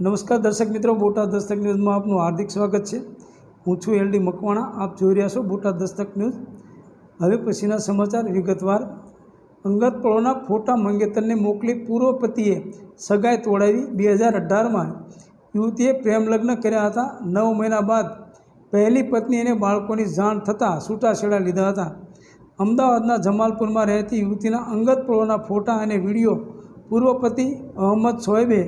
નમસ્કાર દર્શક મિત્રો, બોટાદ દસ્તક ન્યૂઝમાં આપનું હાર્દિક સ્વાગત છે. હું છું એલડી મકવાણા, આપ જોઈ રહ્યા છો બોટાદ દસ્તક ન્યૂઝ. હવે પછીના સમાચાર વિગતવાર. અંગત પળોના ફોટા મંગેતરને મોકલી પૂર્વ પતિએ સગાઈ તોડાવી બે હજાર અઢારમાં. યુવતીએ પ્રેમ લગ્ન કર્યા હતા. નવ મહિના બાદ પહેલી પત્ની અને બાળકોની જાણ થતાં છૂટાછેડા લીધા હતા. અમદાવાદના જમાલપુરમાં રહેતી યુવતીના અંગત પળોના ફોટા અને વીડિયો પૂર્વ પતિ અહમદ શોએબે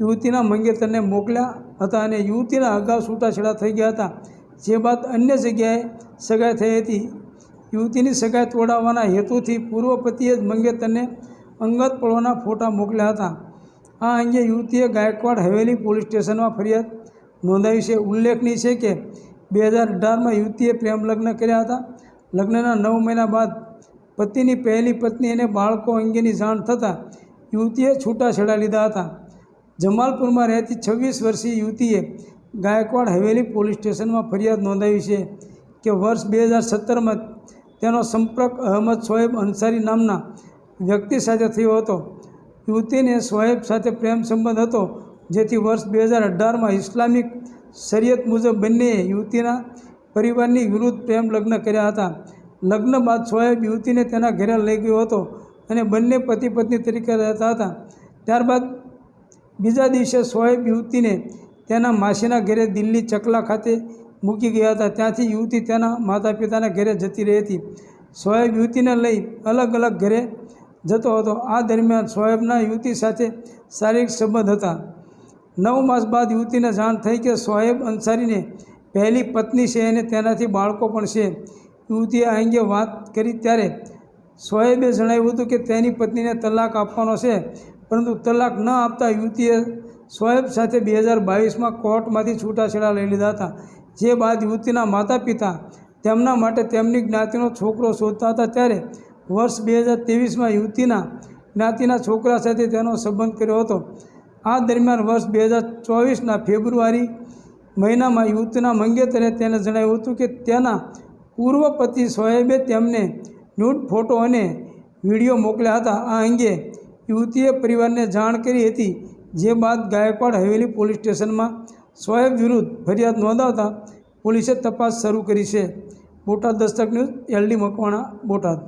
યુવતીના મંગેતરને મોકલ્યા હતા અને યુવતીના અગાઉ છૂટાછેડા થઈ ગયા હતા. જે બાદ અન્ય જગ્યાએ સગાઈ થઈ હતી. યુવતીની સગાઈ તોડાવવાના હેતુથી પૂર્વ પતિએ જ મંગેતરને અંગત પળોના ફોટા મોકલ્યા હતા. આ અંગે યુવતીએ ગાયકવાડ હવેલી પોલીસ સ્ટેશનમાં ફરિયાદ નોંધાવી છે. ઉલ્લેખનીય છે કે બે હજાર અઢારમાં યુવતીએ પ્રેમ લગ્ન કર્યા હતા. લગ્નના નવ મહિના બાદ પતિની પહેલી પત્ની અને બાળકો અંગેની જાણ થતાં યુવતીએ છૂટાછેડા લીધા હતા. જમાલપુરમાં રહેતી છવ્વીસ વર્ષીય યુવતીએ ગાયકવાડ હવેલી પોલીસ સ્ટેશનમાં ફરિયાદ નોંધાવી છે કે વર્ષ બે હજાર સત્તરમાં તેનો સંપર્ક અહમદ શોએબ અંસારી નામના વ્યક્તિ સાથે થયો હતો. યુવતીને શોએબ સાથે પ્રેમ સંબંધ હતો, જેથી વર્ષ બે હજાર અઢારમાં ઇસ્લામિક શરિયત મુજબ બંનેએ યુવતીના પરિવારની વિરુદ્ધ પ્રેમ લગ્ન કર્યા હતા. લગ્ન બાદ શોએબ યુવતીને તેના ઘરે લઈ ગયો હતો અને બંને પતિ પત્ની તરીકે રહેતા હતા. ત્યારબાદ બીજા દિવસે સોહેબ યુવતીને તેના માસીના ઘરે દિલ્હી ચકલા ખાતે મૂકી ગયા હતા. ત્યાંથી યુવતી તેના માતા પિતાના ઘરે જતી રહી હતી. સોહેબ યુવતીને લઈ અલગ અલગ ઘરે જતો હતો. આ દરમિયાન સોહેબના યુવતી સાથે શારીરિક સંબંધ હતા. નવ માસ બાદ યુવતીને જાણ થઈ કે સોહેબ અંસારીને પહેલી પત્ની છે અને તેનાથી બાળકો પણ છે. યુવતીએ આ અંગે વાત કરી ત્યારે સોહેબે જણાવ્યું હતું કે તેની પત્નીને તલાક આપવાનો છે. પરંતુ તલાક ન આપતા યુવતીએ શોએબ સાથે બે હજાર બાવીસમાં કોર્ટમાંથી છૂટાછેડા લઈ લીધા હતા. જે બાદ યુવતીના માતા પિતા તેમના માટે તેમની જ્ઞાતિનો છોકરો શોધતા હતા ત્યારે વર્ષ બે હજાર ત્રેવીસમાં યુવતીના જ્ઞાતિના છોકરા સાથે તેનો સંબંધ કર્યો હતો. આ દરમિયાન વર્ષ બે હજાર ચોવીસના ફેબ્રુઆરી મહિનામાં યુવતીના મંગેતરે તેને જણાવ્યું હતું કે તેના પૂર્વ પતિ શોએબે તેમને ન્યૂડ ફોટો અને વીડિયો મોકલ્યા હતા. આ અંગે યુવતીએ પરિવારને જાણ કરી હતી, જે બાદ ગાયકવાડ હવેલી પોલીસ સ્ટેશનમાં શોએબ વિરુદ્ધ ફરિયાદ નોંધાવતા પોલીસે તપાસ શરૂ કરી છે. Botad દસ્તક news, LD Makwana, Botad.